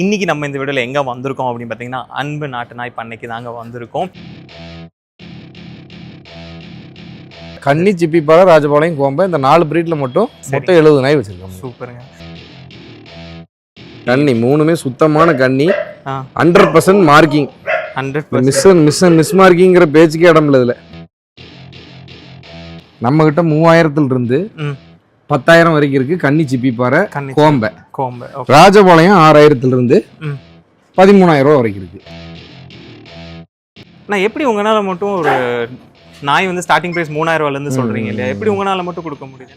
இன்னைக்கு நம்ம இந்த வீடியோல எங்க வந்திருக்கோம் அப்படின்னு பார்த்தீங்கன்னா அன்பு நாட்டு நாய் பண்ணைக்கு தாங்க வந்திருக்கோம். கன்னி சிப்பிப்பாறை ராஜபாளையம் கோம்பை இந்த நாலு பிரீட்ல மட்டும் மொத்தம் எழுபது நாய் வச்சிருக்கோம். சூப்பருங்க. கன்னி மூணுமே சுத்தமான கன்னி. Hundred percent marking hundred miss miss miss மார்க்கிங்கிற பேச்சுக்கே இடம் இல்லை இதுல. நம்ம கிட்ட மூவாயிரத்துல இருந்து. பத்தாயிரம் வரைக்கும் இருக்கு. கன்னி சிப்பிப்பாறை கண்ணி கோம்பை. கோம்பு ராஜபாளையம் ஆறாயிரத்துல இருந்து. பதிமூணாயிரம் ரூபா வரைக்கும் இருக்கு. நான் எப்படி உங்களால மட்டும் ஒரு நாய் வந்து ஸ்டார்டிங் பிரைஸ் மூணாயிரம் ரூபாயில இருந்து சொல்றீங்க இல்லையா? எப்படி உங்களால மட்டும் கொடுக்க முடியுது?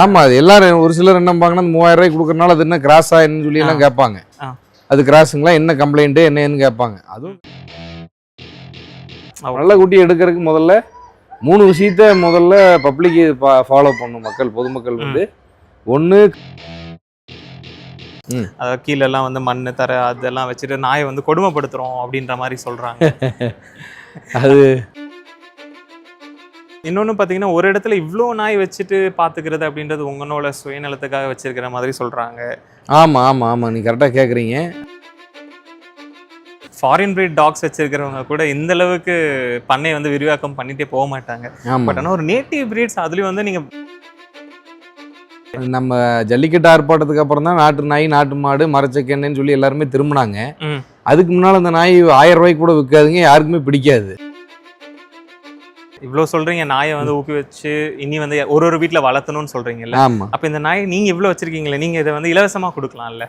ஆமா அது எல்லாரும் ஒரு சிலர் என்ன பாங்கன்னா மூவாயிரம் ரூபாய்க்கு கொடுக்கறனால அது என்ன கிராஸா என்னன்னு சொல்லி எல்லாம். கேட்பாங்க. அது கிராஸுங்களா? என்ன கம்ப்ளைண்ட் என்னன்னு கேட்பாங்க. அதுவும் நல்ல குட்டி எடுக்கிறதுக்கு முதல்ல மூணு விஷயத்த முதல்ல பப்ளிக் ஃபாலோ பண்ணும் மக்கள் பொதுமக்கள் வந்து. ஒன்று அதாவது கீழ எல்லாம் வந்து மண்ணு தர அதெல்லாம் வச்சுட்டு நாயை வந்து கொடுமைப்படுத்துறோம் அப்படின்ற மாதிரி சொல்றாங்க. அது இன்னொன்னு பாத்தீங்கன்னா ஒரு இடத்துல இவ்ளோ நாய் வச்சுட்டு பாத்துக்கிறது அப்படின்றது உங்களோட சுயநலத்துக்காக வச்சிருக்கிற மாதிரி சொல்றாங்க. ஆமாம் ஆமாம் ஆமாம் நீ கரெக்டாக கேட்குறீங்க ஃபாரின் breed டாக்ஸ் வச்சிருக்கிறவங்க கூட இந்த அளவுக்கு பண்ணை வந்து விரிவாக்கம் பண்ணிட்டே போக மாட்டாங்க. பட் ஆமாம் ஆனா ஒரு நேட்டிவ் பிரீட்ஸ் அதுலயும் வந்து நீங்க நம்ம ஜல்லிக்கட்டு ஆர்ப்பாட்டத்துக்கு அப்புறம் தான் நாட்டு நாய் நாட்டு மாடு மரச்சக்கெண்ணன்னு சொல்லி எல்லாருமே திரும்பினாங்க. அதுக்கு முன்னால் அந்த நாய் ஆயிரம் ரூபாய்க்கு கூட விற்காதுங்க யாருக்குமே பிடிக்காது. இவ்ளோ சொல்றீங்க நாயை வந்து ஊக்கி வச்சு இனி வந்து ஒரு ஒரு வீட்ல வளர்த்தணும்னு சொல்றீங்கல்ல. அப்ப இந்த நாய் நீங்க இவ்ளோ வச்சிருக்கீங்களே நீங்க இதை வந்து இலவசமா கொடுக்கலாம்ல?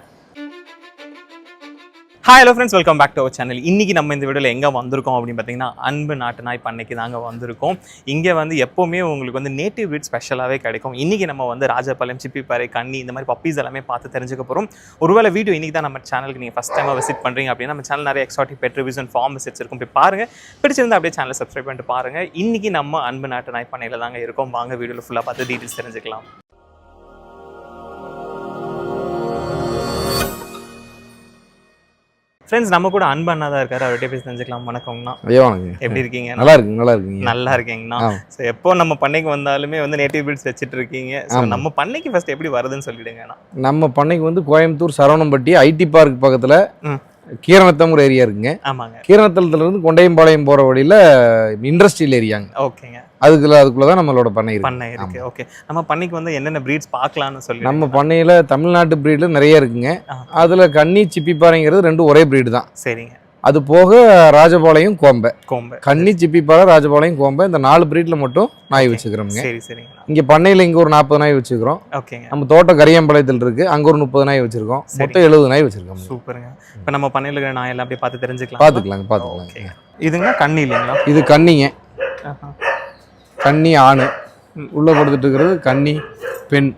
Hi hello friends welcome back to our channel இன்னைக்கு நம்ம இந்த வீடியோவில் எங்கே வந்திருக்கோம் அப்படின்னு பார்த்தீங்கன்னா அன்பு நாட்டு நாய் பண்ணைக்கு தாங்க வந்திருக்கோம். இங்கே வந்து எப்போவுமே உங்களுக்கு வந்து நேட்டிவ் வீட் ஸ்பெஷலாகவே கிடைக்கும். இன்றைக்கி நம்ம வந்து ராஜபாளையம் சிப்பிப்பாறை கண்ணி இந்த மாதிரி பப்பீஸ் எல்லாமே பார்த்து தெரிஞ்சுக்க போகிறோம் ஒருவேளை வீடியோ இன்னைக்கு தான் நம்ம சேனலுக்கு நீங்கள் ஃபஸ்ட் டைமாக விசிட் பண்ணுறீங்க அப்படின்னா நம்ம சேனல் நிறைய exotic pet reviews and farm visits இருக்கும். போய் பாருங்க. பிடிச்சிருந்தா அப்படியே சேனலை சப்ஸ்கிரைப் பண்ணிட்டு பாருங்கள் இன்றைக்கி நம்ம அன்பு நாட்டு நாய் பண்ணையில் தாங்க இருக்கோம். வாங்க வீடியோவில் ஃபுல்லாக பார்த்து டீட்டெயில்ஸ் தெரிஞ்சுக்கலாம். ஃப்ரெண்ட்ஸ் நம்ம கூட அன்பு அண்ணா தான் இருக்காரு. அவர்கிட்ட பேசி தெரிஞ்சுக்கலாம் வணக்கம்ண்ணா ஐயோ வணக்கம். எப்படி இருக்கீங்க? நல்லா இருக்குங்க நல்லா இருக்குங்க. நல்லா இருக்கீங்கண்ணா. ஸோ எப்போ நம்ம பண்ணைக்கு வந்தாலுமே வந்து நேட்டிவ் பீட்ஸ் வச்சுட்டு இருக்கீங்க. ஸோ. நம்ம பண்ணைக்கு ஃபர்ஸ்ட் எப்படி வருதுன்னு சொல்லிடுங்கண்ணா. நம்ம பண்ணைக்கு வந்து கோயம்புத்தூர் சரவணம்பட்டி ஐடி பார்க் பக்கத்தில். கீரணத்தம்ங்கிற ஏரியா இருக்குங்க. ஆமாங்க. கீரணத்தலத்துல இருந்து கொண்டையம்பாளையம் போகிற வழியில் இண்டஸ்ட்ரியல் ஏரியாங்க. ஓகேங்க. அதுக்குள்ள அதுக்குள்ள தான் நம்மளோட பண்ணை பண்ணை இருக்கு. ஓகே. நம்ம பண்ணைக்கு வந்து என்னென்ன ப்ரீட்ஸ் பார்க்கலாம்னு சொல்லி நம்ம பண்ணையில் தமிழ்நாட்டு ப்ரீடில் நிறைய இருக்குங்க. அதில் கன்னி சிப்பிப்பாறைங்கிறது ரெண்டும் ஒரே ப்ரீடு தான். சரிங்க. அது போக ராஜபாளையம் கோம்பை. கோம்பை. கன்னி சிப்பிப்பாறை ராஜபாளையம் கோம்பை இந்த நாலு ப்ரீட்ல மட்டும் நாய் வச்சுக்கிறோமுங்க. சரி சரிங்கண்ணா இங்கே பண்ணையில் இங்கே ஒரு நாற்பது நாய் வச்சுக்கிறோம். ஓகேங்க. நம்ம தோட்டம் கரியம்பாளையத்தில் இருக்கு. அங்கே ஒரு முப்பது நாய் வச்சிருக்கோம். சரி. மொத்தம் எழுபது நாய் வச்சிருக்கோம் சூப்பருங்க. இப்போ நம்ம பண்ணையில் இருக்கிற நாய் எல்லாம் அப்படியே பார்த்து தெரிஞ்சுக்கலாம்? பார்த்துக்கலாங்க பார்த்துக்கலாங்க. இதுங்க கண்ணி இல்லைங்களா? இது ஆஹா. கன்னி ஆண். உள்ள படுத்துட்டு இருக்கிறது கன்னி பெண்.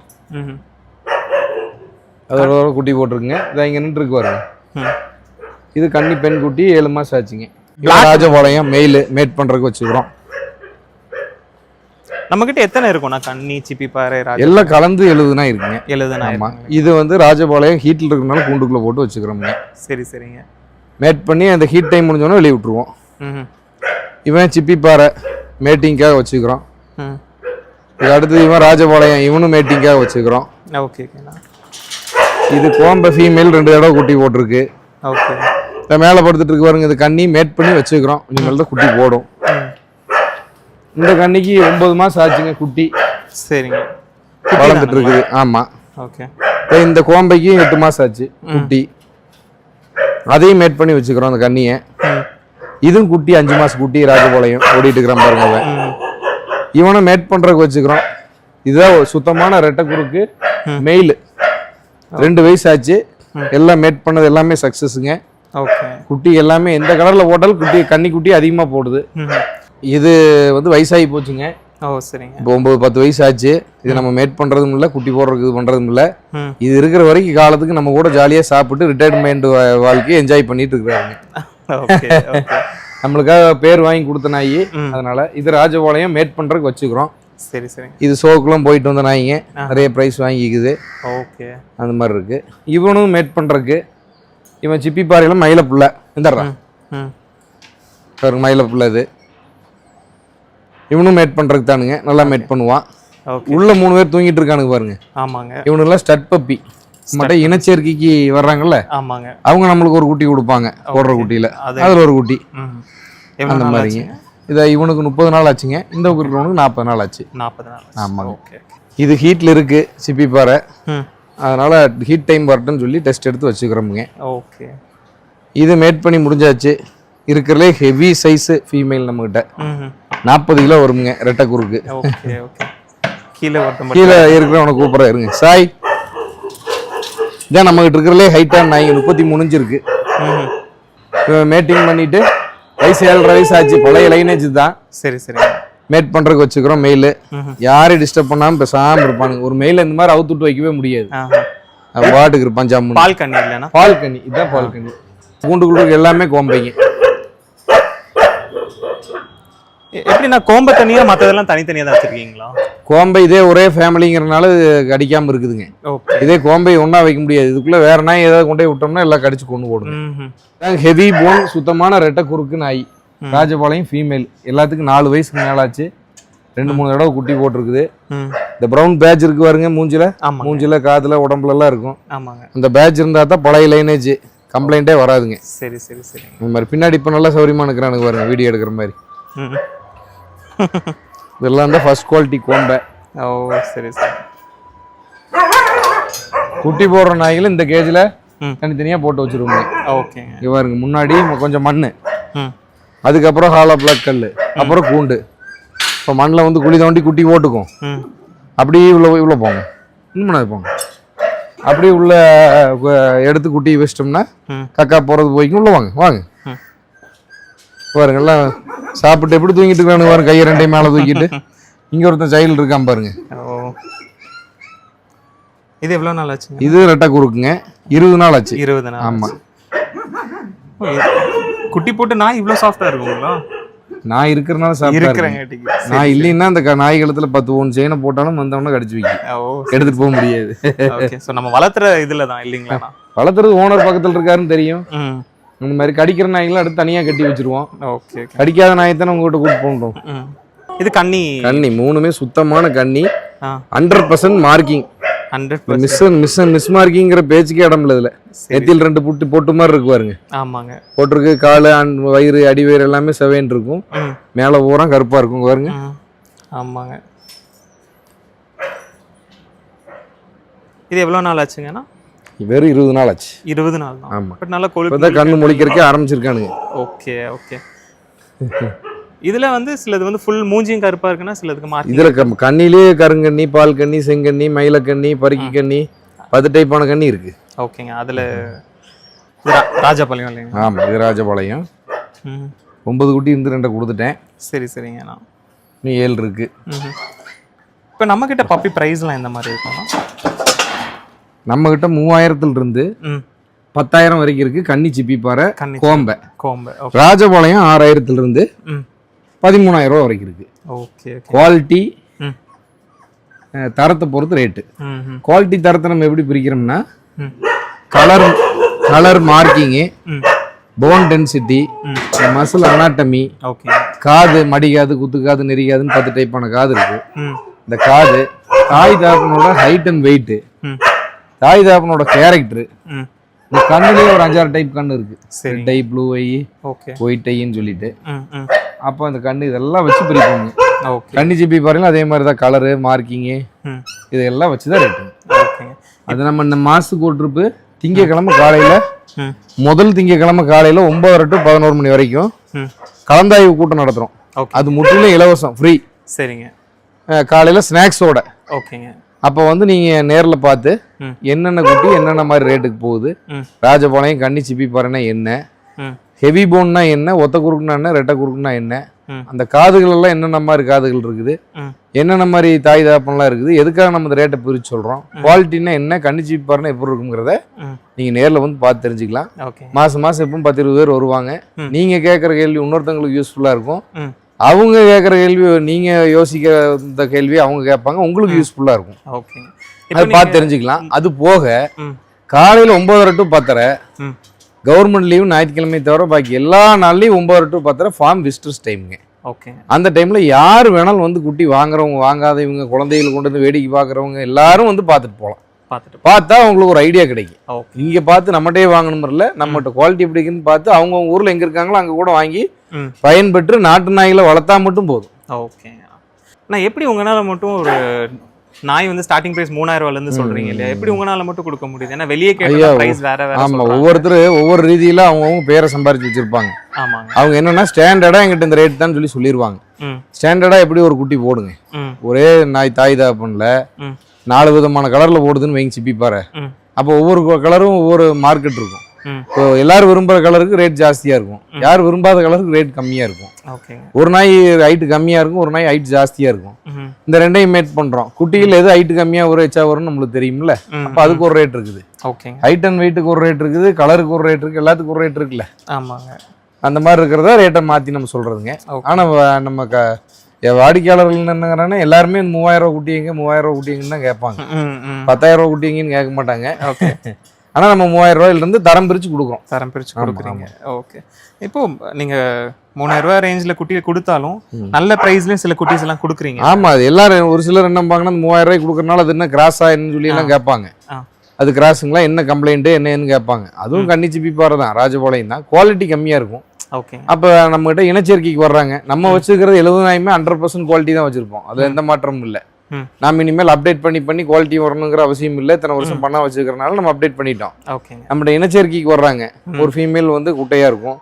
அதோட குட்டி போட்டிருக்குங்க. இதை இங்கே நின்று இருக்கு பாருங்க. ம். இது கன்னி பெண் குட்டி ஏழு மாசம் ஆச்சுங்க. ராஜபாளையம் மெயில் மேட் பண்றதுக்கு வச்சுக்கிறோம். நம்ம கிட்ட எத்தனை இருக்கும்ண்ணா கண்ணி சிப்பி பாறை எல்லாம் கலந்து எழுபது நாய் இருக்குங்க. எழுது நாய் ஆமா. இருக்குங்களா? இது வந்து ராஜபாளையம் ஹீட்டில் இருக்கிறனால கூண்டுக்குள்ள போட்டு வச்சுக்கிறோங்க சரி சரிங்க. மேட் பண்ணி அந்த ஹீட் டைம் முடிஞ்சோடனே வெளியே விட்டுருவோம். இவன் சிப்பிப்பாறை மேட்டிங்காக வச்சுக்கிறோம். ம். இது அடுத்து இவன் ராஜபாளையம் இவனும் மேட்டிங்காக வச்சுக்கிறோம். ஓகே ஓகேண்ணா. இது கோம்பை ஃபீமேல் ரெண்டு தடவை குட்டி போட்டிருக்கு. ஓகே. இந்த மேலே படுத்துட்டு இருக்கு பாருங்க இது கன்னி மேட் பண்ணி வச்சுக்கிறோம் இனிமேல் தான் குட்டி போடும். இந்த கன்னிக்கு ஒன்பது மாசம் ஆச்சுங்க குட்டி. சரிங்க. வளர்ந்துட்டு இருக்குது. ஆமா. ஓகே. இந்த கோம்பைக்கு எட்டு மாசம் ஆச்சு குட்டி. அதையும் மேட் பண்ணி வச்சுக்கிறோம் அந்த ம். இதுவும் குட்டி அஞ்சு மாசம் குட்டி ராஜபாளையம் ஓடிட்டு இருக்கிறான் பாருங்க அவன். மேட் பண்றதுக்கு வச்சுக்கிறோம் இதுதான் ஒரு சுத்தமான ரெட்டை குறுக்கு மெயில் ரெண்டு வயசு ஆச்சு. எல்லாம் மேட் பண்ணது எல்லாமே சக்சஸுங்க ஓகே குட்டி எல்லாமே எந்த கலர்ல போட்டாலும் குட்டி கன்னி குட்டி அதிகமா போடுது. இது வந்து வயசாகி போச்சுங்க. ஓ சரிங்க. இப்போ ஒன்பது பத்து வயசு ஆச்சு இது நம்ம மேட் பண்றதும் இல்லை குட்டி போடுறதுக்கு இது பண்றதும் இல்லை. இது இருக்கிற வரைக்கும் காலத்துக்கு நம்ம கூட ஜாலியாக சாப்பிட்டு ரிட்டையர்மெண்ட் வாழ்க்கையை என்ஜாய் பண்ணிட்டு இருக்கிறாங்க. நம்மளுக்காக பேர் வாங்கி கொடுத்த நாய். அதனால இது ராஜபாளையம் மேட் பண்றதுக்கு வச்சுக்கிறோம். சரி சரிங்க. இது ஷோக்குலாம் போயிட்டு வந்த நாய்ங்க. நிறைய ப்ரைஸ் வாங்கிக்குது. ஓகே அந்த மாதிரி இருக்கு. இவனும் மேட் பண்றதுக்கு. இவன் சிப்பி பாறையில மயில புள்ள. இந்தர்றான் ம் பாருங்க மயில புள்ள இது. இவனும் மேட் பண்றதுக்கு தானுங்க. நல்லா மேட் பண்ணுவான் உள்ள மூணு பேர் தூங்கிட்டு இருக்கானுங்க பாருங்க. ஆமாங்க. இவனுங்கெல்லாம் ஸ்டட் பப்பி நம்மகிட்ட இனச்சேர்க்கைக்கு வர்றாங்கல்ல? ஆமாங்க. அவங்க நம்மளுக்கு ஒரு குட்டி கொடுப்பாங்க. Okay. குட்டியில. அது. அதுல ஒரு குட்டி. அந்த மாதிரிங்க. இதை இவனுக்கு முப்பது நாள் ஆச்சுங்க. இந்த இருக்கிறவனுக்கு நாற்பது நாள் ஆச்சு. நாற்பது நாள் ஆமாங்க. இது ஹீட்ல இருக்கு சிப்பி பாறை. அதனால ஹீட் டைம் வரட்டும்னு சொல்லி டெஸ்ட் எடுத்து வச்சுக்கிறோமுங்க. ஓகே இது மேட் பண்ணி முடிஞ்சாச்சு. இருக்கிறதுலே ஹெவி சைஸு ஃபீமேல் நம்மகிட்ட. ம் நாற்பது கிலோ வருமுங்க ரெட்டை குறுக்கு. கீழே கீழே இருக்கிறவனை கூப்பிட்ற இருங்க. சாய். இதான் நம்மகிட்ட இருக்கிறதுலே ஹைட்டான நாய்ங்க முப்பத்தி இன்ச்சு இருக்கு. மேட்டிங் பண்ணிட்டு வயசு ஏழரை வயசு ஆச்சு பழைய லைனேஜ் தான். சரி சரிங்க மேட் பண்றதுக்கு வச்சுக்கிறோம் மெயில். யாரையும் டிஸ்டர்ப் பண்ணாம பேசாம இருப்பானுங்க. ஒரு மெயில் இந்த மாதிரி அவுத்துட்டு வைக்கவே முடியாது. பாட்டுக்கு இருப்பான் ஜம்முன்னு பால் கண்ணி இல்லைன்னா? பால் கண்ணி இதான் பால் கண்ணி கூண்டுக்குள்ள எல்லாமே கோம்பைங்க. எப்படின்னா கோம்ப தனியா மத்ததெல்லாம் தனித்தனியா தான் வச்சிருக்கீங்களா? கோம்பை இதே ஒரே ஃபேமிலிங்கிறனால கடிக்காம இருக்குதுங்க. இதே கோம்பை ஒண்ணா வைக்க முடியாது. இதுக்குள்ள வேற நாய் ஏதாவது கொண்டு விட்டோம்னா எல்லாம் கடிச்சு கொண்டு போடுங்க. ம்ஹும். ஹெவி போன் சுத்தமான ரெட்டை குறுக்கு நாய் ராஜபாளையம் ஃபீமேல் எல்லாத்துக்கும் நாலு வயசுக்கு மேலாச்சு. ரெண்டு மூணு தடவை குட்டி போட்டிருக்குது. இந்த ப்ரௌன் பேட்ச் இருக்கு பாருங்க மூஞ்சில. மூஞ்சில காதுல உடம்புல எல்லாம் இருக்கும். ஆமாங்க. அந்த பேட்ச் இருந்தா தான் பழைய லைனேஜ் கம்ப்ளைண்ட்டே வராதுங்க. சரி சரி சரிங்க இந்த மாதிரி பின்னாடி இப்போ நல்லா சௌரியமா இருக்கிறானுங்க பாருங்க வீடியோ எடுக்கிற மாதிரி. இதெல்லாம் தான் ஃபர்ஸ்ட் குவாலிட்டி கோம்பை. ஓ சரி சரி. குட்டி போடுற நாய்கள் இந்த கேஜில் ம். தனித்தனியா போட்டு வச்சிருவோங்க ஓகேங்க. இங்க பாருங்க முன்னாடி கொஞ்சம் மண் அதுக்கப்புறம் ஹாலோ பிளாக் கல் அப்புறம் கூண்டு. இப்போ மண்ணில் வந்து குழி தோண்டி குட்டி போட்டுக்கும் அப்படியே உள்ள உள்ள போங்க. இன்னும் போங்க. அப்படியே உள்ள எடுத்து குட்டி வச்சிட்டோம்னா கக்கா போறது போய்க்கும். உள்ள வாங்க வாங்க. பாருங்க எல்லாம் சாப்பிட்டு எப்படி தூங்கிட்டு இருக்கானு பாருங்க கையை ரெண்டையும் மேலே தூக்கிட்டு. இங்க ஒருத்தன் சைல்டு இருக்கான் பாருங்க. இது எவ்வளோ நாள் ஆச்சுங்க? இது ரெட்டை குறுக்குங்க. இருபது நாள் ஆச்சு. இருபது நாள் ஆமா. ஆச்சு. ஓ, இது- குட்டி போட்டு நாய் இவ்வளோ சாஃப்டா இருக்குங்களா நான் இருக்கிறனால சாப்பிட்டா நான் இல்லைன்னா அந்த நாய் கழுத்துல பத்து ஒன்று செயினை போட்டாலும் வந்தவொடனே கடிச்சு வைக்கும். ஓ எடுத்துட்டு போக முடியாது. நம்ம வளர்த்துற இதுல தான் இல்லைங்களா? வளர்த்துறது ஓனர் பக்கத்துல இருக்காருன்னு தெரியும். இந்த மாதிரி கடிக்கிற நாய்களை அடுத்து தனியா கட்டி வச்சிருவோம். ஓகே ஓகே கடிக்காத நாயை தானே உங்ககிட்ட கூட்டு போன்றோம் இது கண்ணி. கன்னி மூணுமே சுத்தமான கன்னி ஆ. Hundred percent marking miss miss miss மார்க்கிங்கிற பேச்சுக்கே இடம் இல்லை இதுல. நெத்தியில் ரெண்டு புட்டு போட்டு மாதிரி இருக்கு பாருங்க. ஆமாங்க. போட்டிருக்கு காலு வயிறு அடி வயிறு எல்லாமே செவேன் இருக்கும். மேலே பூரா கருப்பா இருக்கும் பாருங்க. ஆமாங்க. இது எவ்வளோ நாள் ஆச்சுங்கண்ணா? வெறும் இருபது நாள் ஆச்சு. இருபது நாள் தான் ஆமா. பட் நல்லா கொழுப்பு கண்ணு முழிக்கிறதுக்கே ஆரம்பிச்சிருக்கானுங்க. Okay okay. இதுல வந்து சிலது வந்து ஃபுல் மூஞ்சியும் கருப்பா இருக்குன்னா சிலதுக்கு இதுல க- கண்ணிலே கருங்கண்ணி பால் கண்ணி செங்கண்ணி மயிலக்கண்ணி பருக்கி கண்ணி பத்து டைப்பான கண்ணி இருக்கு. ஓகேங்க. அதுல ராஜபாளையம் இல்லைங்க. ஆமா இது ராஜபாளையம். ஒன்பது குட்டி இருந்து ரெண்டை கொடுத்துட்டேன். சரி சரிங்கண்ணா இன்னும் ஏழு இருக்கு. இப்போ நம்ம கிட்ட பப்பி ப்ரைஸ்லாம் எந்த மாதிரி இருக்கும்னா நம்ம கிட்ட மூவாயிரத்துல இருந்து பத்தாயிரம் வரைக்கும் இருக்கு. கன்னி சிப்பி பாறை கோம்பை. கோம்பு. ராஜபாளையம் ஆறாயிரத்துல இருந்து ம். பதிமூணாயிரம் ரூபா வரைக்கும் இருக்கு. ஓகே குவாலிட்டி தரத்தை பொறுத்து ரேட்டு குவாலிட்டி தரத்தை நம்ம எப்படி பிரிக்கிறோம்னா colour colour marking bone density muscle anatomy okay. காது மடிக்காது குத்துக்காது நெறிக்காதுன்னு பத்து டைப்பான காது இருக்கு. இந்த காது தாய் தாப்பனோட ஹைட் அண்ட் வெயிட் ம். தாய் தாப்பனோட கேரக்டர் இந்த கண்ணுலயே ஒரு அஞ்சாறு டைப் கண்ணு இருக்கு. டை ப்ளூ ஐ ஓகே. ஒயிட் ஐன்னு சொல்லிட்டு. அப்போ அந்த கண்ணு இதெல்லாம் வச்சு பிரிப்பாங்க கண்ணி சிப்பி பாருங்களா அதே மாதிரி தான் கலரு மார்க்கிங்கு இதெல்லாம் வச்சு தான் ரேட்டு அது நம்ம இந்த மாசத்துக்கு ஒரு ட்ரிப்பு திங்கக்கிழமை காலையில் முதல் திங்கக்கிழமை காலையில் ஒன்பதரை டு பதினோரு மணி வரைக்கும் கலந்தாய்வு கூட்டம் நடத்துகிறோம் அது முற்றிலும் இலவசம் ஃப்ரீ சரிங்க. காலையில் ஸ்நாக்ஸோட ஓகேங்க. அப்போ வந்து நீங்கள் நேரில் பார்த்து. என்னென்ன குட்டி என்னென்ன மாதிரி ரேட்டுக்கு போகுது? ராஜபாளையம் கன்னி சிப்பி பாறைனா என்ன? ஹெவி போன்னா என்ன? ஒத்த குறுக்குனா என்ன? ரெட்டை குறுக்குனா என்ன. அந்த காதுகள் எல்லாம் என்னென்ன மாதிரி காதுகள் இருக்குது? என்னென்ன மாதிரி தாய் தாப்பன்லாம் இருக்குது? எதுக்காக நம்ம இந்த ரேட்டை பிரித்து சொல்கிறோம் குவாலிட்டினா என்ன? சிப்பி பாறைனா எப்படி இருக்குங்கிறத ம். நீங்கள் நேரில் வந்து பார்த்து தெரிஞ்சுக்கலாம். ஓகே. மாதம் மாதம் எப்பவும் பத்து இருபது பேர் வருவாங்க. நீங்கள் கேட்குற கேள்வி இன்னொருத்தவங்களுக்கு யூஸ்ஃபுல்லாக இருக்கும். அவங்க கேட்குற கேள்வி நீங்கள் யோசிக்கிற இந்த கேள்வி அவங்க கேட்பாங்க. உங்களுக்கு யூஸ்ஃபுல்லாக இருக்கும். ஓகேங்க அது பார்த்து தெரிஞ்சுக்கலாம். அது போக காலையில் ஒன்பதரை டு பத்தரை கவர்மெண்ட் லீவு ஞாயிற்றுக்கிழமை தவிர பாக்கி எல்லா நாள்லையும் ஒன்பதரை டு பத்தரை ஃபார்ம் விசிட்டர்ஸ் டைமுங்க ஓகேங்க அந்த டைமில் யார் வேணாலும் வந்து குட்டி வாங்குறவங்க வாங்காதவங்க குழந்தைகள் கொண்டு வந்து வேடிக்கை பார்க்குறவங்க எல்லாரும் வந்து பார்த்துட்டு போகலாம். பார்த்துட்டு பார்த்தா உங்களுக்கு ஒரு ஐடியா கிடைக்கும். ஓகே. இங்க பார்த்து நம்மகிட்டயே வாங்கணும் இல்ல நம்மகிட்ட குவாலிட்டி எப்படி இருக்குன்னு பார்த்து அவங்க ஊர்ல எங்க இருக்காங்களோ அங்க கூட வாங்கி பயன்பெற்று நாட்டு நாய்களை வளர்த்தா மட்டும் போதும். ஓகே. நான் எப்படி உங்களால மட்டும் ஒரு நாய் வந்து ஸ்டார்டிங் பிரைஸ் இருந்து சொல்றீங்க இல்லையா? எப்படி உங்களால மட்டும் கொடுக்க முடியுது? ஏன்னா வெளியே கேட்ட ஐயா, பிரைஸ் வேற வேற ஆமா சொல்றாங்க. ஒவ்வொருத்தர் ஒவ்வொரு ரீதியில அவங்கவுங்க பேரை சம்பாரிச்சு வச்சிருப்பாங்க. ஆமாங்க. அவங்க என்னன்னா ஸ்டாண்டர்டா எங்கிட்ட இந்த ரேட் தான் சொல்லி சொல்லிடுவாங்க ம். ஸ்டாண்டர்டா எப்படி ஒரு குட்டி போடுங்க. ஒரே நாய் தாய் தாப்பன்ல ம். நாலு விதமான கலர்ல போடுதுன்னு வைங்க சிப்பி பாரு ம். அப்போ ஒவ்வொரு கலரும் ஒவ்வொரு மார்க்கெட் இருக்கும். இப்போ எல்லாரும் விரும்புற கலருக்கு ரேட் ஜாஸ்தியா இருக்கும். யார் விரும்பாத கலருக்கு ரேட் கம்மியா இருக்கும். ஒரு நாய் ஹைட் கம்மியா இருக்கும் ஒரு நாய் ஹைட் ஜாஸ்தியா இருக்கும். இந்த ரெண்டையும் மேட் பண்றோம். குட்டியில் எது ஹைட் கம்மியா ஒரு எச்சா வரும்னு நம்மளுக்கு தெரியும்ல? அப்போ அதுக்கு ஒரு ரேட் இருக்குது. ஹைட் அண்ட் வெயிட்டுக்கு ஒரு ரேட் இருக்குது கலருக்கு ஒரு ரேட் இருக்கு எல்லாத்துக்கும் ஒரு ரேட் இருக்குல்ல? ஆமாங்க. அந்த மாதிரி இருக்கிறதா ரேட்டை மாத்தி நம்ம சொல்றதுங்க. Okay. ஆனா வ- நம்ம க வாடிக்கையாளர்கள் என்னங்கிறாங்கன்னா எல்லாருமே மூவாயிரம் ரூபா குட்டிங்க மூவாயிரம் ரூபா குட்டிங்கன்னு தான் கேட்பாங்க. பத்தாயிரம் ரூபா குட்டிங்கன்னு கேட்க மாட்டாங்க. ஓகே. ஆனா நம்ம மூவாயிரம் ரூபாயில இருந்து தரம் பிரிச்சு கொடுக்குறோம். தரம் பிரிச்சு ஆமா, கொடுக்குறீங்க. ஓகே. இப்போ நீங்க மூணாயிரம் ரூபாய் ரேஞ்சில் குட்டி கொடுத்தாலும் நல்ல ப்ரைஸ்லயும் சில குட்டீஸ் எல்லாம் கொடுக்குறீங்க. ஆமா அது எல்லாரும் ஒரு சிலர் என்ன பாங்கன்னா மூவாயிரம் ரூபாய்க்கு கொடுக்கறனால அது என்ன கிராஸா என்னன்னு சொல்லி எல்லாம் கேட்பாங்க. அது கிராஸுங்களா என்ன கம்ப்ளைண்ட் என்னன்னு கேட்பாங்க. அதுவும் கன்னிச்சி பிப்பாறை தான் ராஜபாளையம் தான். குவாலிட்டி கம்மியா இருக்கும். ஓகே. அப்போ நம்மகிட்ட இனச்சேர்க்கைக்கு வர்றாங்க. நம்ம வச்சிருக்கிறது எழுபதாயிரமே ஹண்ட்ரட் பர்சன்ட் குவாலிட்டி தான் வச்சிருப்போம். அதுல எந்த மாற்றமும் இல்லை. நாம இனிமேல் அப்டேட் பண்ணி பண்ணி குவாலிட்டி வரணுங்கிற அவசியம் இல்லை. இத்தனை வருஷம் பண்ணா வச்சிருக்கிறனால நம்ம அப்டேட் பண்ணிட்டோம். நம்மகிட்ட இனச்சேர்க்கைக்கு வர்றாங்க. ஒரு ஃபீமேல் வந்து குட்டையா இருக்கும்.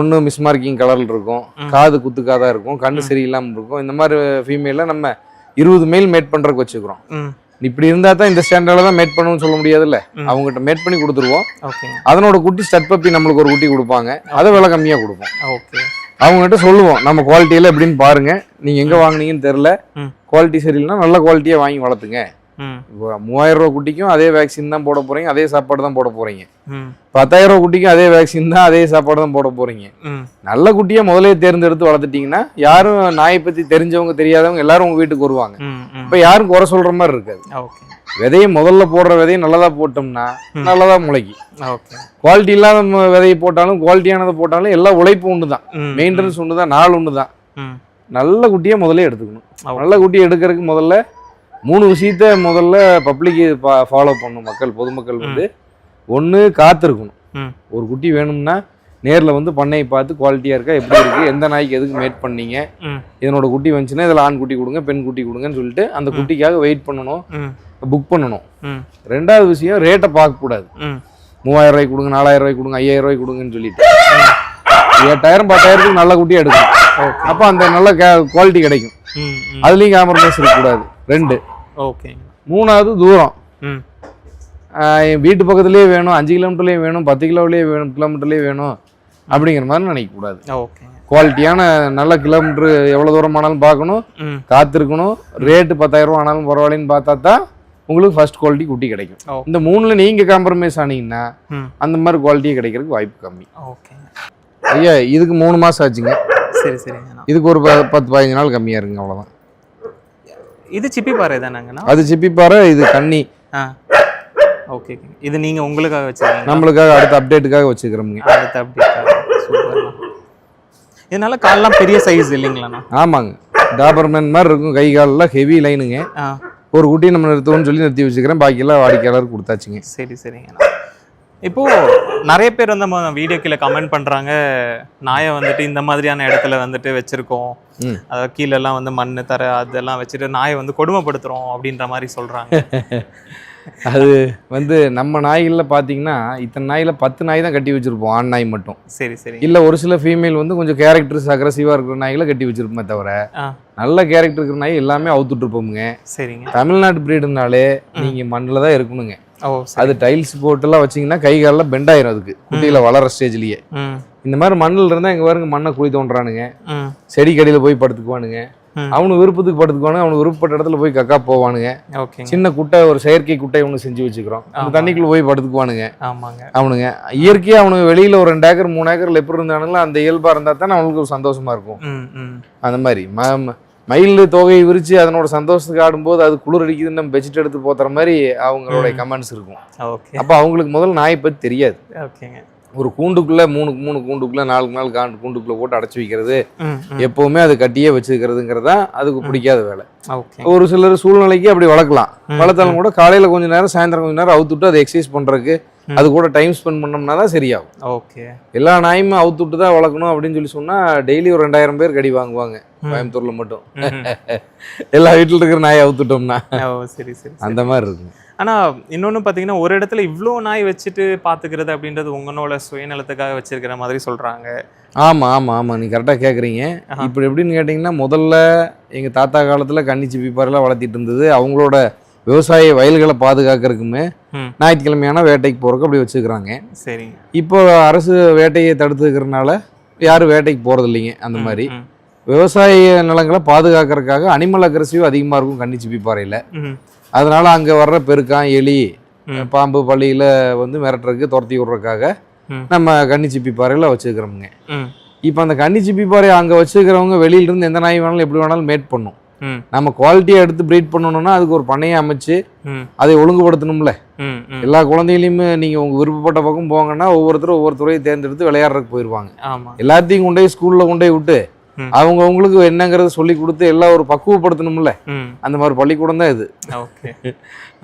ஒன்று மிஸ் மார்க்கிங் கலர்ல இருக்கும். காது குத்துக்காதா இருக்கும். கண்ணு சரியில்லாம இருக்கும். இந்த மாதிரி ஃபீமேல நம்ம இருபது மெயில் மேட் பண்றதுக்கு வச்சுக்கிறோம். இப்படி இருந்தா தான் இந்த ஸ்டாண்டர்ட்ல தான் மேட் பண்ணணும்னு சொல்ல முடியாதுல்ல. அவங்ககிட்ட மேட் பண்ணி கொடுத்துருவோம். அதனோட குட்டி ஸ்டட் பப்பி நம்மளுக்கு ஒரு குட்டி கொடுப்பாங்க. அதை விலை கம்மியா கொடுப்போம். ஓகே அவங்ககிட்ட சொல்லுவோம் நம்ம குவாலிட்டியில எப்படின்னு பாருங்க. நீங்க எங்க வாங்குனீங்கன்னு தெரியல. குவாலிட்டி சரியில்லைன்னா நல்ல குவாலிட்டியா வாங்கி வளர்த்துங்க. இப்போ மூவாயிரம் ரூபா குட்டிக்கும் அதே வேக்சின் தான் போட போறீங்க அதே சாப்பாடு தான் போட போறீங்க. பத்தாயிரம் ரூபா குட்டிக்கும் அதே வேக்சின் தான் அதே சாப்பாடு தான் போட போறீங்க. நல்ல குட்டியை முதலே தேர்ந்தெடுத்து வளர்த்துட்டீங்கன்னா யாரும் நாயை பத்தி தெரிஞ்சவங்க தெரியாதவங்க எல்லாரும் உங்க வீட்டுக்கு வருவாங்க. இப்ப யாரும் குறை சொல்ற மாதிரி இருக்காது. விதையை முதல்ல போடுற விதையை நல்லதா போட்டோம்னா. நல்லதா முளைக்கும். ஓகே. குவாலிட்டி இல்லாத விதையை போட்டாலும் குவாலிட்டியானதை போட்டாலும் எல்லாம் உழைப்பு ஒன்று தான் மெயின்டெனன்ஸ் ஒன்று தான் நாள் ஒன்று தான் நல்ல குட்டியை முதல்ல எடுத்துக்கணும். நல்ல குட்டியை எடுக்கிறதுக்கு முதல்ல மூணு விஷயத்த முதல்ல பப்ளிக் ஃபாலோ பண்ணணும் மக்கள் பொதுமக்கள் வந்து. ஒன்று காத்திருக்கணும். ஒரு குட்டி வேணும்னா நேரில் வந்து பண்ணையை பார்த்து குவாலிட்டியாக இருக்கா எப்படி இருக்குது எந்த நாய்க்கு எதுக்கு மேட் பண்ணீங்க இதனோட குட்டி வந்துச்சுன்னா இதில் ஆண் குட்டி கொடுங்க பெண் குட்டி கொடுங்கன்னு சொல்லிட்டு அந்த குட்டிக்காக வெயிட் பண்ணணும். புக் பண்ணணும். ரெண்டாவது விஷயம் ரேட்டை பார்க்கக்கூடாது. மூவாயிரம் ரூபாய்க்கு கொடுங்க நாலாயிரம் ரூபாய்க்கு கொடுங்க ஐயாயிரம் ரூபாய்க்கு கொடுங்கன்னு சொல்லிட்டு. எட்டாயிரம் பத்தாயிரத்துக்கு நல்ல குட்டியாக எடுக்கணும். ஓகே அப்போ அந்த நல்ல குவாலிட்டி கிடைக்கும். அதுலேயும் காம்ப்ரமைஸ் இருக்கக்கூடாது. ரெண்டு. ஓகேங்க மூணாவது தூரம். என் வீட்டு பக்கத்துலேயே வேணும் அஞ்சு கிலோமீட்டர்லேயே வேணும் பத்து கிலோவிலேயே வேணும் கிலோமீட்டர்லேயே வேணும் அப்படிங்கிற மாதிரி நினைக்கக்கூடாது ஓகேங்க குவாலிட்டியான நல்ல கிலோமீட்டர் எவ்வளோ தூரம் ஆனாலும் பார்க்கணும் காத்திருக்கணும் ரேட்டு பத்தாயிரம் ரூபா ஆனாலும் பரவாயில்லன்னு பார்த்தா தான் உங்களுக்கு ஃபர்ஸ்ட் குவாலிட்டி குட்டி கிடைக்கும். இந்த மூணுல நீங்க காம்ப்ரமைஸ் ஆனீங்கன்னா அந்த மாதிரி குவாலிட்டியே கிடைக்கிறதுக்கு வாய்ப்பு கம்மி. ஓகேங்க ஐயா இதுக்கு மூணு மாசம் ஆச்சுங்க. சரி சரிங்கண்ணா இதுக்கு ஒரு பத்து பதினஞ்சு நாள் கம்மியா இருக்குங்க அவ்வளவுதான். இது சிப்பி பாறை தானேங்கண்ணா? அது சிப்பிப்பாறை இது கன்னி ஆ. ஓகே இது நீங்க உங்களுக்காக வச்சிருக்கீங்க நம்மளுக்காக அடுத்த அப்டேட்டுக்காக வச்சுக்கிறோமுங்க அடுத்த அப்டேட் சூப்பர்ண்ணா. இதனால கால்லாம் பெரிய சைஸ் இல்லைங்களாண்ணா? ஆமாங்க. டாபர்மேன் மாதிரி இருக்கும். கை காலெல்லாம் ஹெவி லைனுங்க ஒரு குட்டி நம்ம நிறுத்துவோம்னு சொல்லி நிறுத்தி வச்சுக்கிறேன். பாக்கியெல்லாம் வாடிக்கையாளருக்கு கொடுத்தாச்சுங்க. சரி சரிங்கண்ணா. இப்போ நிறைய பேர் வந்து நம்ம வீடியோ கீழே கமெண்ட் பண்றாங்க. நாயை வந்துட்டு இந்த மாதிரியான இடத்துல வந்துட்டு வச்சிருக்கோம். அதாவது கீழே எல்லாம் வந்து மண் தர அதெல்லாம் வச்சுட்டு நாயை வந்து கொடுமைப்படுத்துறோம் அப்படின்ற மாதிரி சொல்றாங்க. அது வந்து நம்ம நாய்களில் பார்த்தீங்கன்னா இத்தனை நாயில் பத்து நாய் தான் கட்டி வச்சிருப்போம். ஆண் நாய் மட்டும். சரி சரி. இல்லை ஒரு சில ஃபீமேல் வந்து கொஞ்சம் கேரக்டர்ஸ் அக்ரஸிவாக இருக்கிற நாய்களை கட்டி வச்சிருப்போமே தவிர நல்ல கேரக்டர் இருக்கிற நாய் எல்லாமே அவுத்துட்டு இருப்போமுங்க. சரிங்க. தமிழ்நாட்டு பிரீடுனாலே நீங்கள் மண்ணில் தான் இருக்கணுங்க. அது டைல்ஸ் போட்டுலாம் வச்சீங்கன்னா கை காலில் பெண்ட் ஆயிரும் அதுக்கு. குட்டியில் வளர ஸ்டேஜ்லயே இந்த மாதிரி மண்ணில் இருந்தால் எங்க பாருங்க மண்ணை குழி தோன்றானுங்க செடி கடியில் போய் படுத்துக்குவானுங்க. அவனு விருப்பத்துக்கு படுத்துக்குவானுங்க அவனு விருப்பப்பட்ட இடத்துல போய் கக்கா போவானுங்க. சின்ன குட்டை ஒரு செயற்கை குட்டை ஒன்று செஞ்சு வச்சுக்கிறோம். அந்த. தண்ணிக்குள்ள போய் படுத்துக்குவானுங்க. ஆமாங்க. அவனுங்க. இயற்கையா அவனுங்க வெளியில ஒரு ரெண்டு ஏக்கர் மூணு ஏக்கர்ல எப்படி இருந்தானுங்களோ அந்த இயல்பா இருந்தா தான் அவனுக்கு சந்தோஷமா இருக்கும். அந்த மாதிரி. மயில் தொகையை விரிச்சு அதனோட சந்தோஷத்துக்கு ஆடும்போது அது குளிர் அடிக்குதுன்னு நம்ம பெட்ஷீட் எடுத்து போத்துற மாதிரி அவங்களுடைய. கமெண்ட்ஸ் இருக்கும். ஓகே அப்போ அவங்களுக்கு முதல்ல நாயை பத்தி தெரியாது. ஓகேங்க. ஒரு கூண்டுக்குள்ள மூணு மூணு கூண்டுக்குள்ள நாலு நாள் காண்டு கூண்டுக்குள்ள போட்டு அடைச்சி வைக்கிறது எப்பவுமே அது கட்டியே வச்சுக்கிறதுங்கிறது அதுக்கு பிடிக்காத வேலை. ஒரு சிலர் சூழ்நிலைக்கு அப்படி வளர்க்கலாம். வளர்த்தாலும் கூட காலையில கொஞ்ச நேரம் சாயந்தரம் கொஞ்ச நேரம் அவுத்துட்டு அதை எக்ஸசைஸ் பண்றதுக்கு ம். அது கூட டைம் ஸ்பெண்ட் பண்ணோம்னா தான் சரியாகும். ஓகே. எல்லா நாயுமே அவுத்துட்டு தான் வளர்க்கணும் அப்படின்னு சொல்லி சொன்னா டெய்லி ஒரு ரெண்டாயிரம் பேர் கடி வாங்குவாங்க. கோயம்புத்தூர்ல மட்டும். எல்லா வீட்டுல இருக்கிற நாயை அவுத்துட்டோம்னா சரி சரி. அந்த மாதிரி இருக்கும். ஆனா இன்னொன்னு பாத்தீங்கன்னா ஒரு இடத்துல இவ்ளோ நாய் வச்சுட்டு பாத்துக்கிறது அப்படின்றது உங்களோட சுயநலத்துக்காக வச்சிருக்கிற மாதிரி சொல்றாங்க. ஆமா ஆமா ஆமா. நீ கரெக்டா கேக்குறீங்க. ஆஹா. இப்படி எப்படின்னு கேட்டிங்கன்னா முதல்ல எங்க தாத்தா காலத்துல கன்னிச்சி பீப்பாரெல்லாம் வளர்த்திட்டு இருந்தது அவங்களோட விவசாய வயல்களை பாதுகாக்கிறதுக்குமே. ஞாயிற்றுக்கிழமையான வேட்டைக்கு போறதுக்கு அப்படி வச்சுக்கிறாங்க. சரிங்க. இப்போ அரசு வேட்டையை தடுத்துக்கிறதுனால யாரும் வேட்டைக்கு போறது இல்லைங்க அந்த மாதிரி. விவசாய நிலங்களை பாதுகாக்கிறதுக்காக அனிமல் அக்ரஸிவ் அதிகமா இருக்கும் கன்னிச்சி பீப்பாறையில ம், அதனால அங்க வர்ற பெருக்கான் எலி. பாம்பு பள்ளியில வந்து மிரட்டுறதுக்கு துரத்தி விடுறதுக்காக. நம்ம கன்னிச்சிப்பி பாறையில வச்சுக்கிறோமுங்க. இப்போ அந்த கன்னிச்சிப்பி பாறை அங்க வச்சுக்கிறவங்க வெளியில இருந்து எந்த நாய் வேணாலும் எப்படி வேணாலும் மேட் பண்ணும். நம்ம குவாலிட்டியா எடுத்து ப்ரீட் பண்ணணும்னா அதுக்கு ஒரு பண்ணையை அமைச்சு அதை ஒழுங்குபடுத்தணும்ல. எல்லா குழந்தைகளையுமே நீங்க உங்க விருப்பப்பட்ட பக்கம் போங்கன்னா ஒவ்வொருத்தரும் ஒவ்வொரு துறையை தேர்ந்தெடுத்து விளையாடுறதுக்கு போயிடுவாங்க ஆமா எல்லாத்தையும் கொண்டு போய் ஸ்கூல்ல கொண்டு போய் விட்டு. அவங்க அவங்களுக்கு என்னங்கிறத சொல்லி கொடுத்து எல்லாம் ஒரு பக்குவப்படுத்தணும்ல. அந்த மாதிரி பள்ளிக்கூடம் தான் இது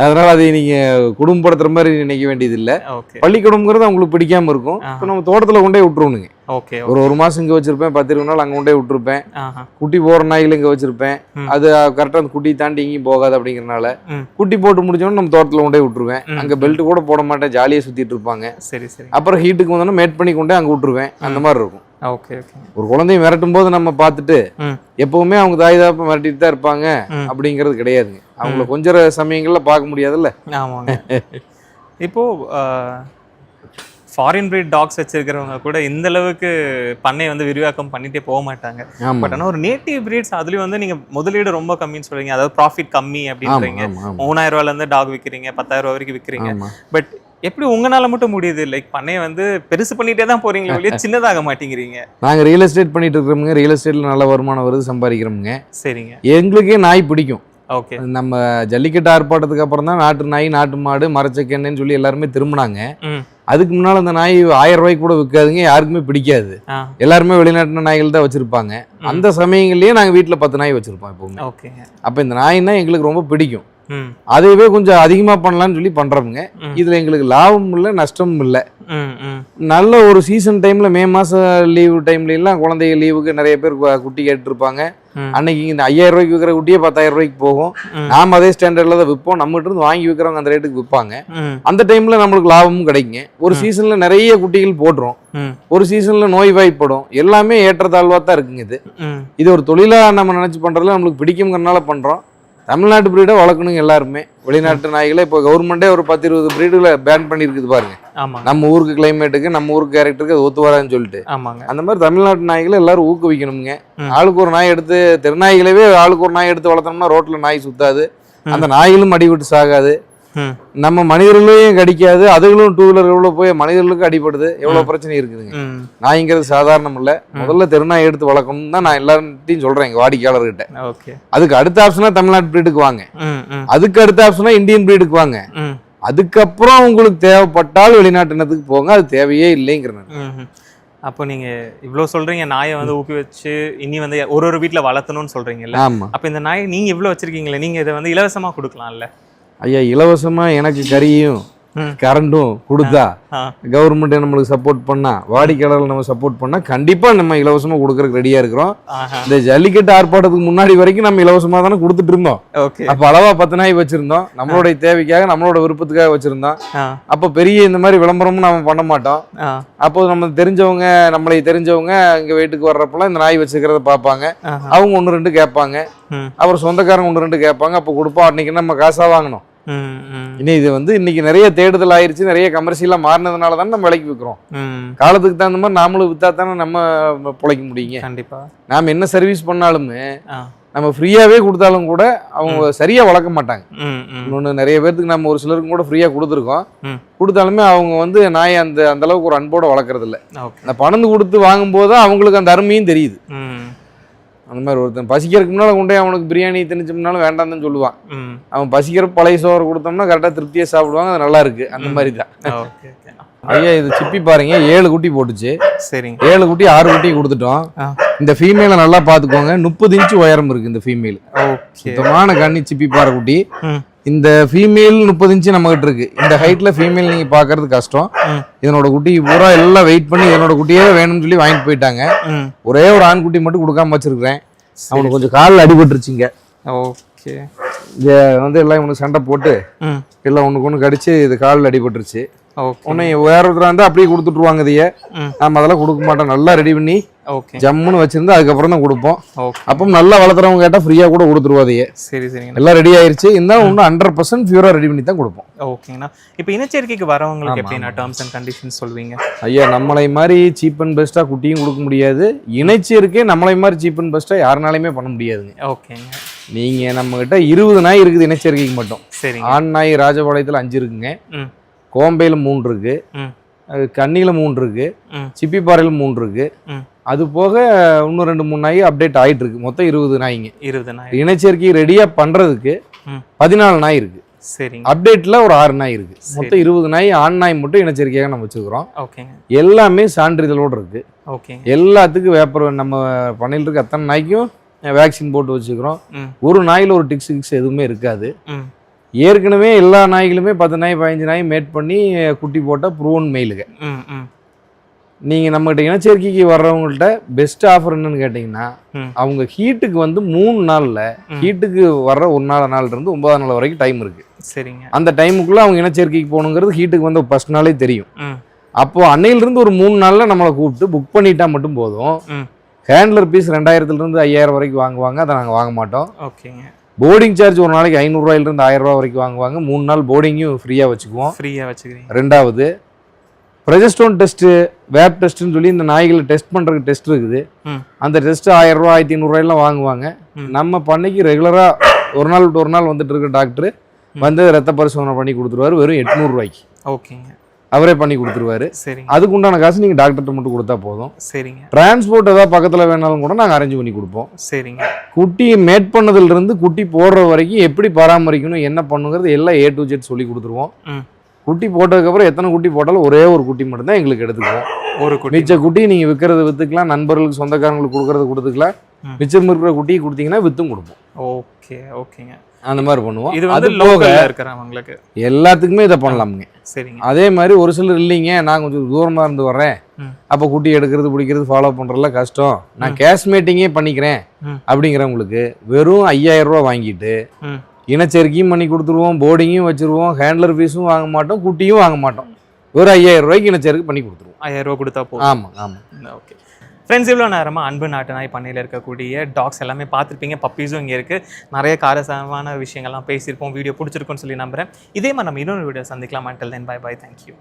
அதனால அதை நீங்க குடும்பப்படுத்துற மாதிரி நினைக்க வேண்டியது இல்ல பள்ளிக்கூடம்ங்கிறது அவங்களுக்கு பிடிக்காம இருக்கும். இப்போ நம்ம தோட்டத்துல கொண்டே விட்டுருவணுங்க. ஓகே ஒரு ஒரு மாசம் இங்க வச்சிருப்பேன் பத்து இருபது நாள் அங்க கொண்டே விட்டுருப்பேன். குட்டி போற நாய்கள் இங்க வச்சிருப்பேன். அது கரெக்டா அந்த குட்டி தாண்டி எங்கேயும் போகாது அப்படிங்கறனால. குட்டி போட்டு முடிச்சோன்னு நம்ம தோட்டத்துல கொண்டே விட்டுருவேன். அங்க பெல்ட் கூட போட மாட்டேன் ஜாலியா சுத்திட்டு இருப்பாங்க. சரி சரி. அப்புறம் ஹீட்டுக்கு வந்தோன்னா மேட் பண்ணி கொண்டே அங்க விட்டுருவேன். அந்த மாதிரி இருக்கும். ஓகே ஓகே ஒரு குழந்தைய மிரட்டும் போது நம்ம பார்த்துட்டு. எப்பவுமே அவங்க தாய் தாப்ப மிரட்டிட்டு தான் இருப்பாங்க. அப்படிங்கிறது கிடையாதுங்க. அவங்கள கொஞ்சம் சமயங்கள்ல பார்க்க முடியாதுல்ல? ஆமாங்க. இப்போ ஃபாரின் breed டாக்ஸ் வச்சிருக்கிறவங்க கூட இந்த அளவுக்கு பண்ணை வந்து விரிவாக்கம் பண்ணிட்டே போக மாட்டாங்க. பட் ஆனா ஒரு நேட்டிவ் பிரீட்ஸ் அதுலயும் வந்து நீங்க முதலீடு ரொம்ப கம்மின்னு சொல்றீங்க. அதாவது ப்ராஃபிட் கம்மி அப்படின்றீங்க. மூணாயிரம் ரூபாயில இருந்து டாக் விக்கிறீங்க பத்தாயிரம் ரூபாய் வரைக்கும் விக்கிறீங்க. ஆமா. பட் எப்படி உங்களால மட்டும் முடியுது? லைக் பண்ணைய வந்து பெருசு பண்ணிட்டே தான் போறீங்களே ஒழிய சின்னதாக மாட்டேங்கிறீங்க நாங்க ரியல் எஸ்டேட் பண்ணிட்டு இருக்கிறோமுங்க. ரியல் எஸ்டேட்ல நல்ல வருமானம் வருது சம்பாதிக்கிறோமுங்க. சரிங்க. எங்களுக்கே நாய் பிடிக்கும். ஓகே நம்ம ஜல்லிக்கட்டு ஆர்ப்பாட்டத்துக்கு அப்புறம் தான் நாட்டு நாய் நாட்டு மாடு மரச்சக்கெண்ணன்னு சொல்லி எல்லாருமே திரும்பினாங்க. அதுக்கு முன்னால அந்த நாய் ஆயிரம் ரூபாய்க்கு கூட விற்காதுங்க. யாருக்குமே பிடிக்காது. எல்லாருமே வெளிநாட்டு நாய்கள் தான் வச்சிருப்பாங்க. அந்த சமயங்கள்லயே நாங்க வீட்டுல பத்து நாய் வச்சிருப்போம் எப்பவுமே. ஓகேங்க அப்ப இந்த நாய்னா எங்களுக்கு ரொம்ப பிடிக்கும். அதையவே கொஞ்சம் அதிகமா பண்ணலாம்னு சொல்லி பண்றோமுங்க ம். இதுல எங்களுக்கு லாபமும் இல்லை நஷ்டமும் இல்லை. நல்ல ஒரு சீசன் டைம்ல மே மாசம் லீவு டைம்ல எல்லாம் குழந்தைங்க லீவுக்கு நிறைய பேர் குட்டி கேட்டிருப்பாங்க. அன்னைக்கு இந்த ஐயாயிரம் ரூபாய்க்கு விற்கிற குட்டியே பத்தாயிரம் ரூபாய்க்கு போகும். நாம அதே ஸ்டாண்டர்ட்ல தான் விற்போம் நம்மகிட்ட இருந்து வாங்கி விற்கிறவங்க அந்த ரேட்டுக்கு விற்பாங்க அந்த டைம்ல நம்மளுக்கு லாபமும் கிடைக்குங்க. ஒரு சீசன்ல நிறைய குட்டிகள் போடுறோம் ஒரு சீசன்ல நோய் வாய்ப்படும். எல்லாமே ஏற்றத்தாழ்வா தான் இருக்குங்க இது. இது ஒரு தொழிலா நம்ம நினைச்சு பண்றதுல நம்மளுக்கு பிடிக்குங்கிறனால பண்றோம். தமிழ்நாட்டு பிரீடை வளர்க்கணுங்க எல்லாருமே. வெளிநாட்டு நாய்களே இப்போ கவர்மெண்டே ஒரு பத்து இருபது பிரீடுகளை பேன் பண்ணியிருக்குது பாருங்க. நம்ம ஊருக்கு கிளைமேட்டுக்கு நம்ம ஊருக்கு கேரக்டருக்கு அது ஒத்து வராதுன்னு சொல்லிட்டு. ஆமாங்க. அந்த மாதிரி தமிழ்நாட்டு நாய்களை எல்லாரும் ஊக்குவிக்கணுங்க. ஆளுக்கு ஒரு நாய் எடுத்து தெருநாய்களவே ஆளுக்கு ஒரு நாய் எடுத்து வளர்த்தோம்னா ரோட்ல நாய் சுத்தாது. அந்த நாய்களும் அடிபட்டு சாகாது. நம்ம மனிதர்களையும் கடிக்காது அதுகளும் டூ வீலர் போய் மனிதர்களுக்கும் அடிபடுது. எவ்வளவு பிரச்சனை இருக்குதுங்க. நாய்ங்கிறது சாதாரணம் இல்ல முதல்ல தெருநாய் எடுத்து வளர்க்கணும் தான் நான் எல்லார்ட்டையும் சொல்றேன் எங்க வாடிக்கையாளர்கிட்ட. ஓகே. அதுக்கு அடுத்த ஆப்ஷனா தமிழ்நாட்டு பிரீடுக்கு வாங்க. அதுக்கு அடுத்த ஆப்ஷனா இந்தியன் பிரீடுக்கு வாங்க. அதுக்கப்புறம் உங்களுக்கு தேவைப்பட்டால் வெளிநாட்டு இனத்துக்கு போங்க அது தேவையே இல்லைங்கிற நான். ம்ஹும். அப்போ நீங்க இவ்ளோ சொல்றீங்க நாயை வந்து ஊக்குவிச்சு இனி வந்து ஒரு ஒரு வீட்ல வளர்த்தணும்னு சொல்றீங்கல்ல. அப்ப இந்த நாயை நீங்க இவ்ளோ வச்சிருக்கீங்களே நீங்க இதை வந்து இலவசமா கொடுக்கலாம்ல? ஐயா இலவசமாக எனக்கு கறியும் கரண்டும் கொடுத்தா கவர்மெண்ட் நம்மளுக்கு சப்போர்ட் பண்ணா வாடிக்கையாளர்கள் நம்ம சப்போர்ட் பண்ணா கண்டிப்பா நம்ம இலவசமா கொடுக்கறதுக்கு ரெடியா இருக்கிறோம். இந்த ஜல்லிக்கட்டு ஆர்ப்பாட்டத்துக்கு முன்னாடி வரைக்கும் நம்ம இலவசமா தானே கொடுத்துட்டு இருந்தோம். அப்ப அளவா பத்து நாய் வச்சிருந்தோம். நம்மளுடைய தேவைக்காக நம்மளோட விருப்பத்துக்காக வச்சிருந்தோம். அப்ப பெரிய இந்த மாதிரி விளம்பரமும் நம்ம பண்ண மாட்டோம். அப்போ நம்ம தெரிஞ்சவங்க நம்மளை தெரிஞ்சவங்க இங்க வீட்டுக்கு வர்றப்பெல்லாம் இந்த நாய் வச்சுக்கிறத பார்ப்பாங்க. ஆஹா. அவங்க ஒன்று ரெண்டு கேட்பாங்க. அப்புறம் சொந்தக்காரங்க ஒன்று ரெண்டு கேட்பாங்க. அப்போ கொடுப்போம். அன்னைக்கு நம்ம காசா வாங்கணும். இனி இது வந்து இன்னைக்கு நிறைய தேடுதல் ஆயிருச்சு நிறைய கமர்ஷியலா மாறினதுனால தானே நம்ம விலைக்கு விற்கிறோம் காலத்துக்கு தகுந்த மாதிரி நாமளும் வித்தா தானே நம்ம பிழைக்க முடியுங்க. கண்டிப்பா. நாம என்ன சர்வீஸ் பண்ணாலுமே நம்ம ஃப்ரீயாவே கொடுத்தாலும் கூட அவங்க சரியா வளர்க்க மாட்டாங்க. இன்னொன்று நிறைய பேர்த்துக்கு நம்ம ஒரு சிலருக்கு கூட ஃப்ரீயா கொடுத்துருக்கோம். கொடுத்தாலுமே அவங்க வந்து நாயை அந்த அந்த அளவுக்கு ஒரு அன்போட வளர்க்கறது இல்ல ஓகே. அந்த பணம் கொடுத்து வாங்கும்போது அவங்களுக்கு அந்த அருமையும் தெரியுது. அந்த மாதிரி ஒருத்தன் பசிக்கிறதுக்கு முன்னால் கொண்டே அவனுக்கு பிரியாணி திணிச்சோம்னாலும் வேண்டாம் தான் சொல்லுவான் அவன் பசிக்கிற பழைய சோறு கொடுத்தோம்னா கரெக்டாக திருப்தியாக சாப்பிடுவாங்க அது நல்லா இருக்கு. அந்த மாதிரி தான் ஐயா இது சிப்பி பாருங்க ஏழு குட்டி போட்டுச்சு. சரிங்க. ஏழு குட்டி ஆறு குட்டி கொடுத்துட்டோம். இந்த ஃபீமேலை நல்லா பார்த்துக்கோங்க முப்பது இன்ச்சு உயரம் இருக்கு இந்த ஃபீமேல் ஓகே. சுத்தமான கண்ணி சிப்பி பாறை குட்டி. இந்த ஃபீமேல் முப்பது இன்ச்சு நம்மகிட்ட இருக்கு. இந்த ஹைட்ல ஃபீமேல் நீங்க பார்க்கறது கஷ்டம். இதனோட குட்டி பூரா எல்லாம் வெயிட் பண்ணி இதனோட குட்டியே வேணும்னு சொல்லி வாங்கிட்டு போயிட்டாங்க. ஒரே ஒரு ஆண் குட்டி மட்டும் கொடுக்காம வச்சிருக்கிறேன். அவனுக்கு கொஞ்சம் காலில் அடிபட்டுருச்சுங்க. ஓகே. இத வந்து எல்லாம் இவனுக்கு சண்டை போட்டு எல்லாம் ஒண்ணுக்கு ஒன்று கடிச்சு இது காலில் அடிபட்டுருச்சு. உன்னை வேற ஒருத்தர் இருந்தால் அப்படியே கொடுத்துட்ருவாங்க இதைய. நம்ம அதெல்லாம் கொடுக்க மாட்டோம். நல்லா ரெடி பண்ணி ஜம்முன்னு வச்சிருந்து அதுக்கப்புறம் தான் கொடுப்போம். ஓகே அப்போ நல்லா வளர்த்துறவங்க கேட்டால் ஃப்ரீயாக கூட கொடுத்துருவோம் அதையே. சரி சரிங்கண்ணா. எல்லாம் ரெடி ஆயிருச்சு. இருந்தாலும் இன்னும் ஹண்ட்ரட் பர்சன்ட் பியூரா ரெடி பண்ணி தான் கொடுப்போம். ஓகேங்கண்ணா இப்போ இனச்சேர்க்கைக்கு வரவங்களுக்கு எப்படின்னா டேர்ம்ஸ் அண்ட் கண்டிஷன்ஸ் சொல்வீங்க ஐயா நம்மளை மாதிரி சீப் அண்ட் பெஸ்ட்டாக குட்டியும் கொடுக்க முடியாது. இணைச்சிருக்கே நம்மளை மாதிரி சீப் அண்ட் பெஸ்ட்டாக யாருனாலையுமே பண்ண முடியாதுங்க. ஓகேங்க நீங்கள் நம்மகிட்ட இருபது நாய் இருக்குது இணைச்சேர்க்கைக்கு மட்டும். சரிங்க. ஆண் நாய் ராஜபாளையத்தில் அஞ்சு இருக்குங்க. கோம்பையில் மூணு இருக்கு. ம். அது கன்னியில் மூணு இருக்கு. சிப்பிப்பாறையில் மூணு இருக்கு. ம். அது போக இன்னும் ரெண்டு மூணு நாய் அப்டேட் ஆயிட்டு இருக்கு மொத்தம் இருபது நாய்ங்க. இருபது நாய். இணைச்சேர்க்கை ரெடியாக பண்ணுறதுக்கு பதினாலு நாய் இருக்கு. சரிங்க. அப்டேட்டில் ஒரு ஆறு நாய் இருக்கு. மொத்தம் இருபது நாய் ஆண் நாய் மட்டும் இனச்சேர்க்கையாக நம்ம வச்சுக்கிறோம். ஓகேங்க. எல்லாமே சான்றிதழோடு இருக்கு. ஓகேங்க. எல்லாத்துக்கும் வேப்பர் நம்ம பண்ணையில் இருக்க அத்தனை நாய்க்கும் வேக்சின் போட்டு வச்சுக்கிறோம். ஒரு நாயில் ஒரு டிக்ஸ் கிக்ஸ் எதுவுமே இருக்காது. ஏற்கனவே எல்லா நாய்களுமே பத்து நாய் பதினஞ்சு நாய் மேட் பண்ணி குட்டி போட்ட ப்ரூவன் மெயிலுங்க நீங்கள் நம்மகிட்ட இனச்சேர்க்கைக்கு வர்றவங்கள்ட்ட பெஸ்ட் ஆஃபர் என்னன்னு கேட்டிங்கன்னா. அவங்க ஹீட்டுக்கு வந்து மூணு நாளில். ஹீட்டுக்கு வர்ற ஒரு நாள் நாள் இருந்து ஒன்பதாம் நாள் வரைக்கும் டைம் இருக்கு. சரிங்க. அந்த டைமுக்குள்ளே அவங்க இனச்சேர்க்கைக்கு போகணுங்கிறது ஹீட்டுக்கு வந்து ஃபர்ஸ்ட் நாளே தெரியும். ம். அப்போ அன்னையிலிருந்து ஒரு மூணு நாளில் நம்மளை கூப்பிட்டு புக் பண்ணிட்டா மட்டும் போதும். ஹேண்ட்லர் பீஸ் ரெண்டாயிரத்துலேருந்து ஐயாயிரம் வரைக்கும் வாங்குவாங்க அதை நாங்கள் வாங்க மாட்டோம். ஓகேங்க. போர்டிங் சார்ஜ் ஒரு நாளைக்கு ஐநூறுரூவாயிலிருந்து ஆயிரம் ரூபா வரைக்கும் வாங்குவாங்க. மூணு நாள் போர்டிங்கும் ஃப்ரீயாக வச்சுக்குவோம். ஃப்ரீயாக வச்சுக்கிறீங்க. ரெண்டாவது ப்ரெஜஸ்டோன் டெஸ்ட்டு வேப் டெஸ்ட்டுன்னு சொல்லி இந்த நாய்களை டெஸ்ட் பண்ணுறதுக்கு டெஸ்ட் இருக்குது. அந்த டெஸ்ட்டு ஆயிரம் ரூபா ஆயிரத்தி ஐநூறுரூவாயெல்லாம் வாங்குவாங்க. நம்ம பண்ணைக்கு ரெகுலராக ஒரு நாள் விட்டு ஒரு நாள் வந்துட்டு இருக்க டாக்டர் வந்து ரத்த பரிசோதனை பண்ணி கொடுத்துருவாரு வெறும் எட்நூறுரூவாய்க்கு ஓகேங்க. அவரே பண்ணி கொடுத்துருவாரு. அதுக்கு உண்டான காசு நீங்கள் டாக்டர்கிட்ட மட்டும் கொடுத்தா போதும். சரிங்க. டிரான்ஸ்போர்ட் ஏதாவது பக்கத்தில் வேணாலும் கூட நாங்கள் அரேஞ்ச் பண்ணி கொடுப்போம். சரிங்க. குட்டி மேட் பண்ணதுலேருந்து குட்டி போடுற வரைக்கும் எப்படி பராமரிக்கணும் என்ன பண்ணுங்கிறது எல்லாம் ஏ டு ஜெட் சொல்லி கொடுத்துருவோம். குட்டி போட்டதுக்கப்புறம் எத்தனை குட்டி போட்டாலும் ஒரே ஒரு குட்டி மட்டும்தான் எங்களுக்கு எடுத்துக்குவோம் ஒரு குட்டி. மிச்ச குட்டி நீங்கள் விற்கிறது விற்றுக்கலாம் நண்பர்களுக்கு சொந்தக்காரங்களுக்கு கொடுக்கறது கொடுத்துக்கலாம். மிச்சம் இருக்கிற குட்டியை கொடுத்தீங்கன்னா விற்றும் கொடுப்போம். ஓகே ஓகேங்க. அந்த மாதிரி பண்ணுவோம். இது வந்து லோக்கல்ல இருக்கிறவங்களுக்கு எல்லாத்துக்குமே இதை பண்ணலாமுங்க. சரிங்க. அதே மாதிரி ஒரு சிலர் இல்லைங்க நான் கொஞ்சம் தூரமாக இருந்து வர்றேன். அப்போ குட்டி எடுக்கிறது பிடிக்கிறது ஃபாலோ பண்ணுறதுலாம் கஷ்டம். நான் கேஷ் மேட்டிங்கே பண்ணிக்கிறேன். அப்படிங்கிறவங்களுக்கு வெறும் ஐயாயிரம் ரூபா வாங்கிட்டு இனச்சேர்க்கையும் பண்ணி கொடுத்துருவோம் போர்டிங்கும் வச்சிருவோம் ஹேண்ட்லர் ஃபீஸும் வாங்க மாட்டோம் குட்டியும் வாங்க மாட்டோம். ஒரு ஐயாயிரம் ரூபாய்க்கு இனச்சேர்க்கை பண்ணி கொடுத்துருவோம். ஆயிரம் ரூபா கொடுத்தா போதும். ஆமாம் ஆமாம் ஓகே. ஃப்ரெண்ட்ஸ் இவ்வளோ நேரமாக அன்பு நாட்டு நாய் பண்ணையில் இருக்கக்கூடிய டாக்ஸ் எல்லாமே பார்த்துருப்பீங்க பப்பீஸும் இங்கே இருக்குது நிறைய காரசாரமான விஷயங்கள்லாம் பேசியிருப்போம் வீடியோ பிடிச்சிருக்குன்னு சொல்லி நம்புறேன். இதே மாதிரி நம்ம இன்னொரு வீடியோ சந்திக்கலாம். Until then bye bye thank you